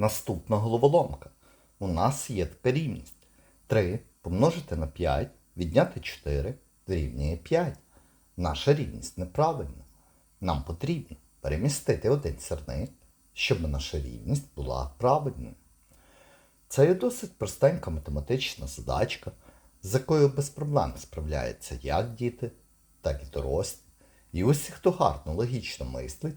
Наступна головоломка. У нас є така рівність. 3 помножити на 5, відняти 4 дорівнює 5. Наша рівність неправильна. Нам потрібно перемістити один сірник, щоб наша рівність була правильною. Це є досить простенька математична задачка, з якою без проблем справляються як діти, так і дорослі. І усі, хто гарно логічно мислить,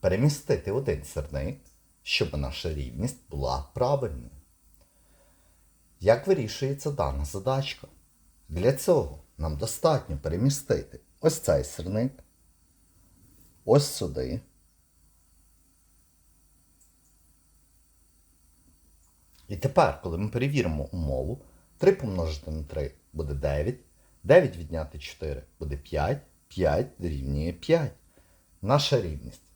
перемістити один сірник, щоб наша рівність була правильною. Як вирішується дана задачка? Для цього нам достатньо перемістити ось цей сірник, ось сюди. І тепер, коли ми перевіримо умову, 3 помножити на 3 буде 9, 9 відняти 4 буде 5, 5 дорівнює 5. Наша рівність